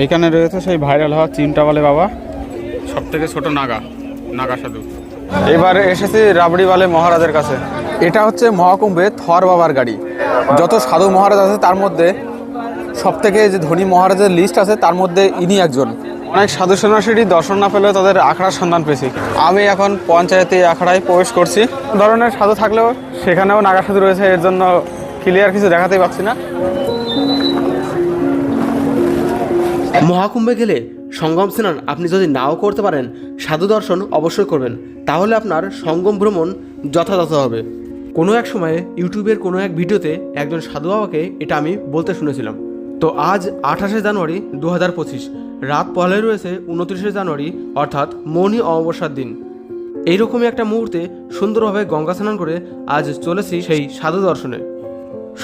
এইখানে রয়েছে সেই ভাইরাল হওয়া চিমটাওয়ালে বাবা। সব থেকে ছোট নাগা নাগা সাধু। এবার এসেছি রাবড়িওয়ালে মহারাজের কাছে। এটা হচ্ছে মহাকুম্ভে থর বাবার গাড়ি। যত সাধু মহারাজ আছে তার মধ্যে সব থেকে যে ধনী মহারাজের লিস্ট আছে তার মধ্যে ইনি একজন। অনেক সাধু সন্ন্যাসীরই দর্শন না পেলেও তাদের আখড়ার সন্ধান পেয়েছি। আমি এখন পঞ্চায়েতে আখড়ায় প্রবেশ করছি। ধরনের সাধু থাকলেও সেখানেও নাগা সাধু রয়েছে এর জন্য ক্লিয়ার কিছু দেখাতেই পাচ্ছি না। মহাকুম্ভে গেলে সঙ্গম স্নান আপনি যদি নাও করতে পারেন, সাধু দর্শন অবশ্যই করবেন। তাহলে আপনার সঙ্গম ভ্রমণ যথাযথ হবে। কোনো এক সময়ে ইউটিউবের কোনো এক ভিডিওতে একজন সাধু বাবাকে এটা আমি বলতে শুনেছিলাম। তো আজ আঠাশে জানুয়ারি দু হাজার পঁচিশ, রাত পহলে রয়েছে উনত্রিশে জানুয়ারি, অর্থাৎ মৌনী অমাবস্যার দিন। এইরকমই একটা মুহূর্তে সুন্দরভাবে গঙ্গা স্নান করে আজ চলেছি সেই সাধু দর্শনে।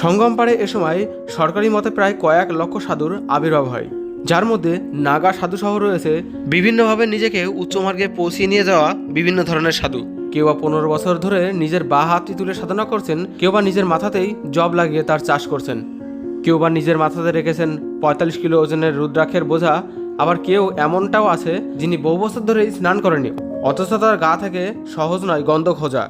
সঙ্গম পাড়ে এ সময় সরকারি মতে প্রায় কয়েক লক্ষ সাধুর আবির্ভাব হয়। যার মধ্যে নাগা সাধু সহ রয়েছে বিভিন্নভাবে নিজেকে উচ্চমার্গে পৌঁছিয়ে নিয়ে যাওয়া বিভিন্ন ধরনের সাধু। কেউ বা পনেরো বছর ধরে নিজের বা হাতটি তুলে সাধনা করছেন, কেউ বা নিজের মাথাতেই জব লাগিয়ে তার চাষ করছেন। কেউ বা নিজের মাথাতে রেখেছেন পঁয়তাল্লিশ কিলো ওজনের রুদ্রাক্ষের বোঝা, আবার কেউ এমনটাও আছে যিনি বহু বছর ধরেই স্নান করেনি অথচ তার গা থেকে সহজ নয় গন্ধ খোঁজা।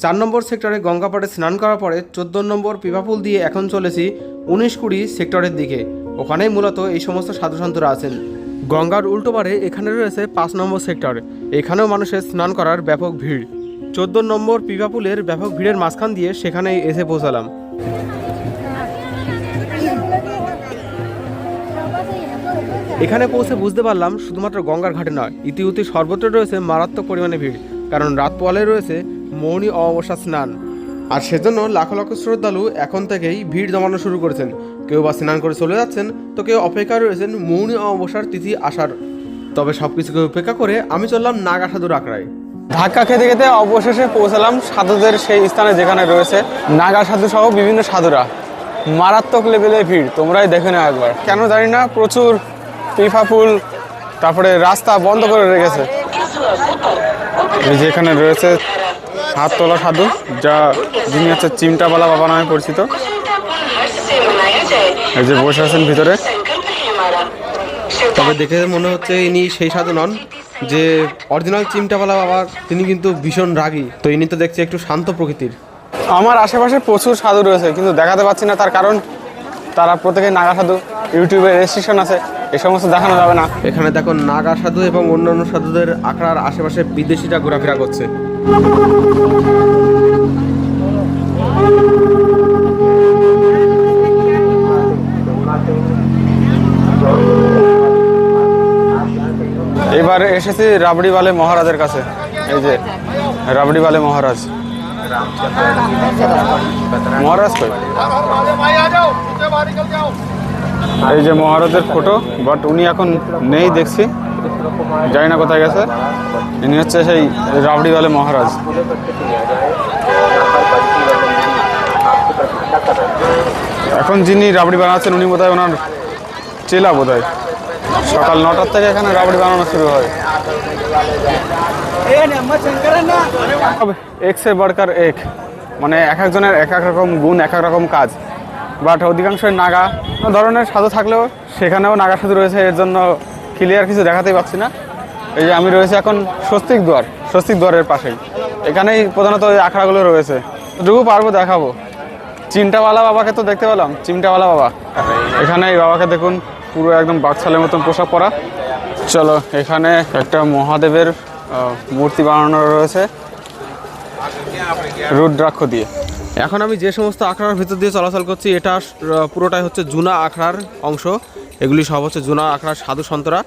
চার নম্বর সেক্টরে গঙ্গাপাড়ে স্নান করার পরে চোদ্দ নম্বর পিপাপুল দিয়ে এখন চলেছি উনিশ কুড়ি সেক্টরের দিকে। ওখানেই মূলত এই সমস্ত সাধুসন্তরা আছেন। গঙ্গার উল্টো পারে এখানে রয়েছে পাঁচ নম্বর সেক্টর। এখানেও মানুষের স্নান করার ব্যাপক ভিড়। চোদ্দ নম্বর পিপাপুলের ব্যাপক ভিড়ের মাঝখান দিয়ে সেখানেই এসে পৌঁছালাম। এখানে পৌঁছে বুঝতে পারলাম শুধুমাত্র গঙ্গার ঘাটে নয়, ইতিউতি সর্বত্র রয়েছে মারাত্মক পরিমাণে ভিড়, কারণ রাত পোয়ালে রয়েছে মৌনী অমাবস্যা স্নান। আর সেজন্য লাখ লক্ষ শ্রদ্ধালু এখন থেকেই ভিড় জমানো শুরু করেছেন। কেউ বা স্নান করে চলে যাচ্ছেন, তো কেউ অপেক্ষা রয়েছেন মৌনী অমাবস্যার তিথি আসার। তবে সব কিছুকে উপেক্ষা করে আমি চললাম নাগা সাধুর আঁকড়ায় ধাক্কা খেতে খেতে অবশেষে পৌঁছালাম সাধুদের সেই স্থানে যেখানে রয়েছে নাগা সাধু সহ বিভিন্ন সাধুরা। মারাত্মক লেভেলে ভিড়, তোমরাই দেখে নাও একবার। কেন জানি না, প্রচুর পিফা ফুল, তারপরে রাস্তা বন্ধ করে রেখেছে। এই যে এখানে রয়েছে হাত তোলা সাধু, যা যিনি হচ্ছে চিমটাবালা বাবা নামে পরিচিত। এই যে বসে আছেন ভিতরে। তবে দেখে মনে হচ্ছে ইনি সেই সাধু নন যে অরিজিনাল চিমটাওয়ালা বাবা তিনি কিন্তু ভীষণ রাগী। তো ইনি তো দেখছি একটু শান্ত প্রকৃতির। আমার আশেপাশে প্রচুর সাধু রয়েছে কিন্তু দেখাতে পাচ্ছি না তার কারণ তারা প্রত্যেকে নাগা সাধু ইউটিউবে রেজিস্ট্রেশন আছে এ সমস্ত দেখানো যাবে না। এখানে দেখো নাগা সাধু এবং অন্যান্য সাধুদের আখড়ার আশেপাশে বিদেশিরা ঘোরাফেরা করছে। এবার এসেছি রাবড়িওয়ালে মহারাজের কাছে। এই যে রাবড়িওয়ালে মহারাজ। মহারাজ কই? এই যে মহারাজের ফটো বাট উনি এখন নেই দেখছি। জানি না কোথায় গেছে। ইনি হচ্ছে সেই রাবড়িওয়ালে মহারাজ। এখন যিনি রাবড়ি বানাচ্ছেন, উনি বোধহয় ওনার চেলা বোধহয়। সকাল নটার থেকে এখানে রাবড়ি বানানো শুরু হয়। এক্স বার্কার এক। মানে এক একজনের এক এক রকম গুণ এক এক রকম কাজ। বাট অধিকাংশই নাগা। ধরনের সাধু থাকলেও সেখানেও নাগা সাধু রয়েছে এর জন্য ক্লিয়ার কিছু দেখাতেই পাচ্ছি না। এই যে আমি রয়েছে এখন স্বস্তিক দ্বার স্বস্তিক দ্বারের পাশেই। এখানেই প্রধানত ওই আখড়াগুলো রয়েছে। যতটুকু পারব দেখাবো। চিমটাওয়ালা বাবাকে তো দেখতে পেলাম চিমটাওয়ালা বাবা। এখানে এই বাবাকে দেখুন। পুরো একদম বাচ্চালের মতন পোশাক পরা। চলো এখানে একটা মহাদেবের মূর্তি বানানো রয়েছে। রুদ্রাক্ষ দিয়ে। এখন আমি যে সমস্ত আখড়ার ভিতর দিয়ে চলাচল করছি এটা পুরোটাই হচ্ছে জুনা আখড়ার অংশ। এগুলি সব হচ্ছে জুনা আখড়ার সাধু সন্তরা।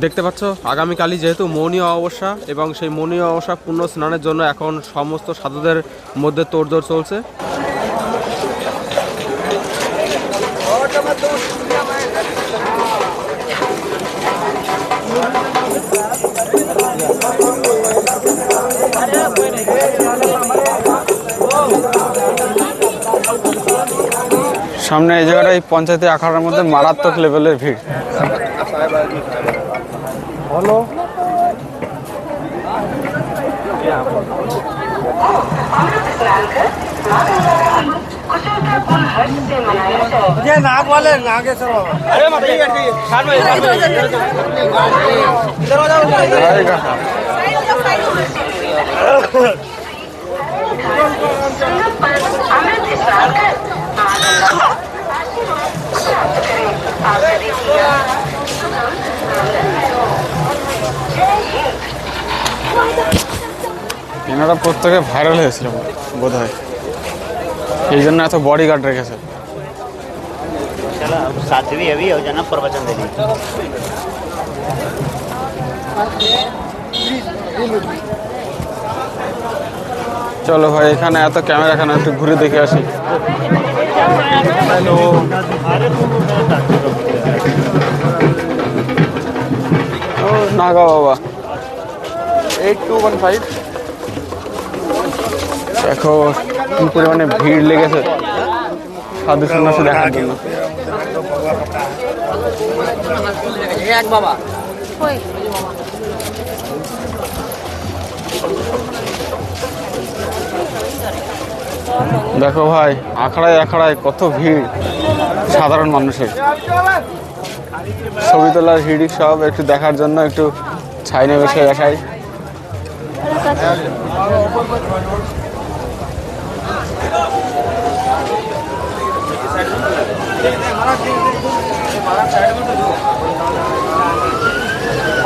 দেখতে পাচ্ছ, আগামীকালই যেহেতু মৌনী অমাবস্যা এবং সেই মৌনী অমাবস্যা পূর্ণ স্নানের জন্য এখন সমস্ত সাধুদের মধ্যে তোড়জোড় চলছে। সামনে এই জায়গাটা এই পঞ্চায়েতে আখড়ার মধ্যে মারাত্মক লেভেলের ভিড়। Hello. ये नाग वाले o i n এনারা প্রত্যেকে ভাইরাল হয়েছিল বোধ হয় এই জন্য এত বডি গার্ড রেখেছে चलो अब सातवीं अभी हो जाना प्रवचन देने চলো ভাই এখানে এত ক্যামেরা এখানে একটু ঘুরে দেখে আসি ও নাগা বাবা এইট টু ওয়ান ফাইভ দেখো কি পরিমাণে ভিড় লেগেছে সাধু সন্ন্যাসী দেখার জন্য। দেখো ভাই, আখড়ায় আখড়ায় কত ভিড় সাধারণ মানুষের। ছবি তোলার হিড়ি সব একটু দেখার জন্য একটু ছাইনে বসে আসাই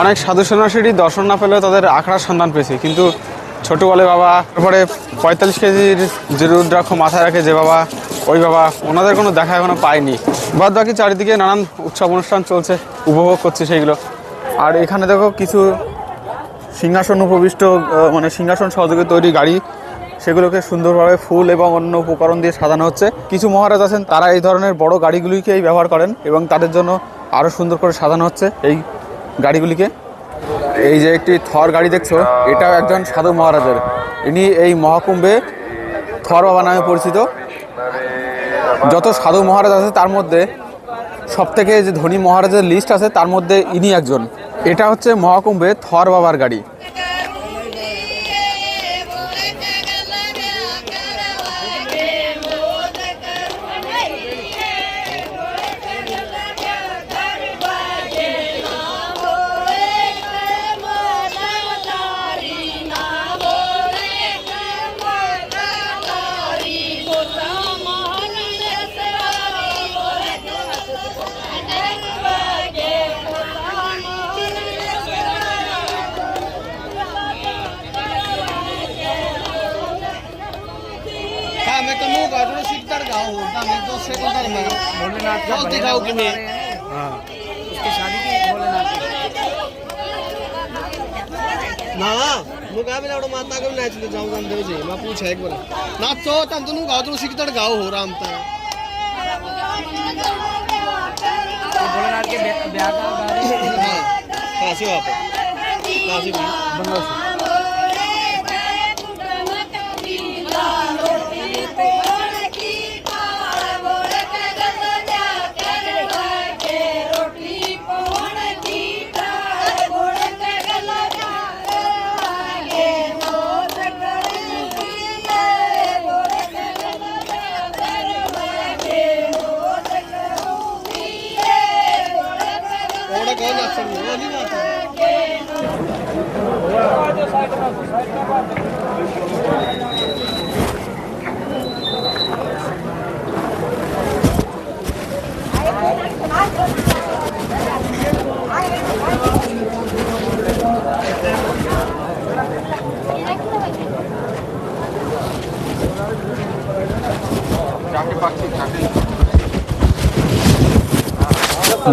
অনেক সাধু সন্ন্যাসীরই দর্শন না পেলেও তাদের আখড়ার সন্ধান পেয়েছি। কিন্তু ছোট বলে বাবা, তারপরে পঁয়তাল্লিশ কেজির যে রুদ্রাক্ষ মাথায় রাখে যে বাবা, ওই বাবা, ওনাদের কোনো দেখা এখনও পাইনি। বাদ বাকি চারিদিকে নানান উৎসব অনুষ্ঠান চলছে, উপভোগ করছে সেইগুলো। আর এখানে দেখো কিছু সিংহাসন উপবিষ্ট মানে সিংহাসন সহযোগে তৈরি গাড়ি। সেগুলোকে সুন্দরভাবে ফুল এবং অন্য উপকরণ দিয়ে সাজানো হচ্ছে। কিছু মহারাজ আছেন, তারা এই ধরনের বড় গাড়িগুলিকেই ব্যবহার করেন এবং তাদের জন্য আরও সুন্দর করে সাজানো হচ্ছে এই গাড়িগুলিকে। এই যে একটি থর গাড়ি দেখছ, এটাও একজন সাধু মহারাজের। ইনি এই মহাকুম্ভে থর বাবা নামে পরিচিত। যত সাধু মহারাজ আছে, তার মধ্যে সব থেকে যে ধনী মহারাজের লিস্ট আছে, তার মধ্যে ইনি একজন। এটা হচ্ছে মহাকুম্ভে থর বাবার গাড়ি। না मुकाबला एवढं माता करून नाचले जाऊ जाऊन देऊ मग पूछ एक बरं नाचतो तांतून गाव तुला शिकतात गाव हो रामता काशी वापर काशी एवढं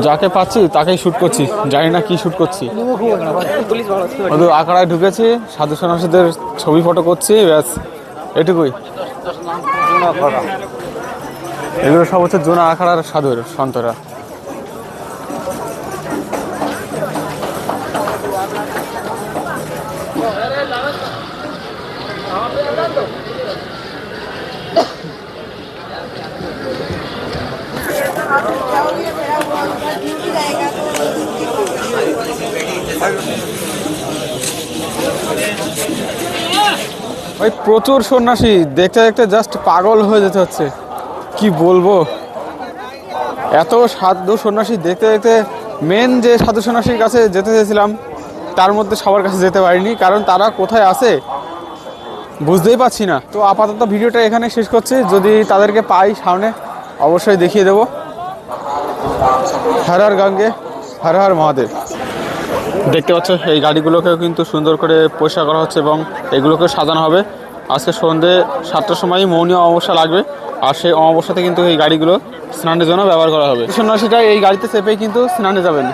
যাকে পাচ্ছি, তাকেই শ্যুট করছি। জানি না কি শ্যুট করছি। ওদের আঁকড়ায় ঢুকেছি, সাধু সন্ন্যাসীদের ছবি ফটো করছি, ব্যাস। এটুকুই। এগুলো সব হচ্ছে জোনা আখড়ার সাধুর সন্তরা। ওই প্রচুর সন্ন্যাসী। দেখতে দেখতে জাস্ট পাগল হয়ে যেতে হচ্ছে। কি বলব? এত সাধু সন্ন্যাসী দেখতে দেখতে মেন যে সাধু সন্ন্যাসীর কাছে যেতে চেয়েছিলাম, তার মধ্যে সবার কাছে যেতে পারিনি, কারণ তারা কোথায় আছে বুঝতেই পারছি না। তো আপাতত ভিডিওটা এখানে শেষ করছি। যদি তাদেরকে পাই সামনে, অবশ্যই দেখিয়ে দেবো। হর হর গঙ্গে, হর হর মহাদেব। দেখতে পাচ্ছ, এই গাড়িগুলোকেও কিন্তু সুন্দর করে পরিষ্কার করা হচ্ছে এবং এগুলোকেও সাজানো হবে। আজকে সন্ধে সাতটার সময় মৌনীয় অমাবস্যা লাগবে, আর সেই অমাবস্যাতে কিন্তু এই গাড়িগুলো স্নানের জন্য ব্যবহার করা হবে। সন্ন্যাসীটা এই গাড়িতে চেপেই কিন্তু স্নানে যাবেন।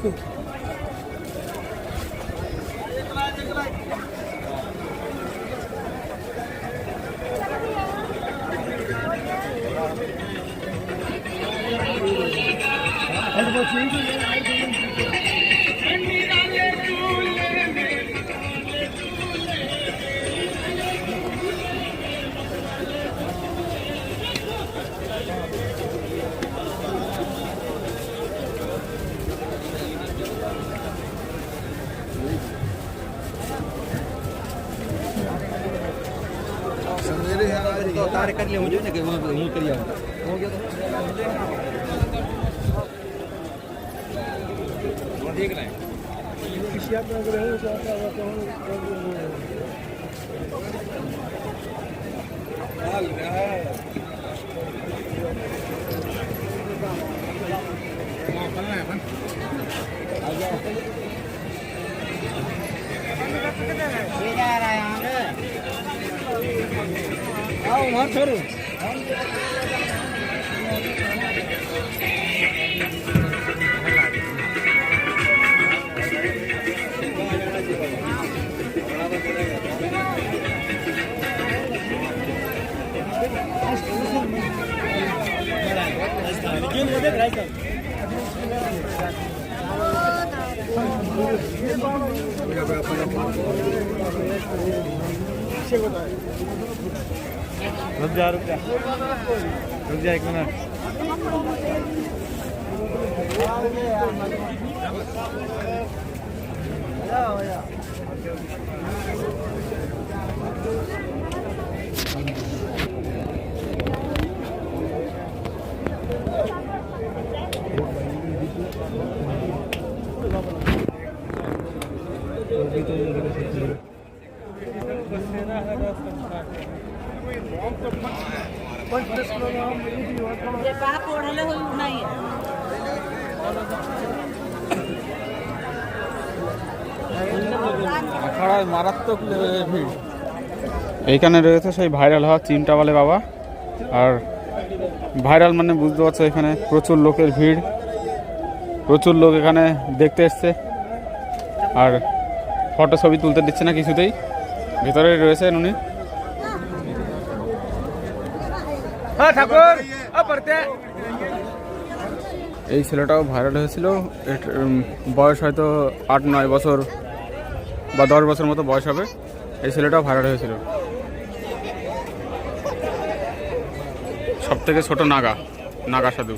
酷 તારે કરી લેવું જોઈએ ને કે હું કરી આવું ઠીક ને মার ধরুন जा रुपया। रुक जा एक मिनट। এইখানে রয়েছে সেই ভাইরাল হওয়া চিমটাওয়ালে বাবা। আর ভাইরাল মানে বুঝতে পারছ এখানে প্রচুর লোকের ভিড়। প্রচুর লোক এখানে দেখতে এসছে। আর ফটো ছবি তুলতে দিচ্ছে না কিছুতেই। ভেতরে রয়েছেন উনি। এই ছেলেটাও ভাইরাল হয়েছিল। বয়স হয়তো আট, নয় বছর বা দশ বছর মতো বয়স হবে। এই ছেলেটাও ভাইরাল হয়েছিল। সব থেকে ছোট নাগা নাগা সাধু।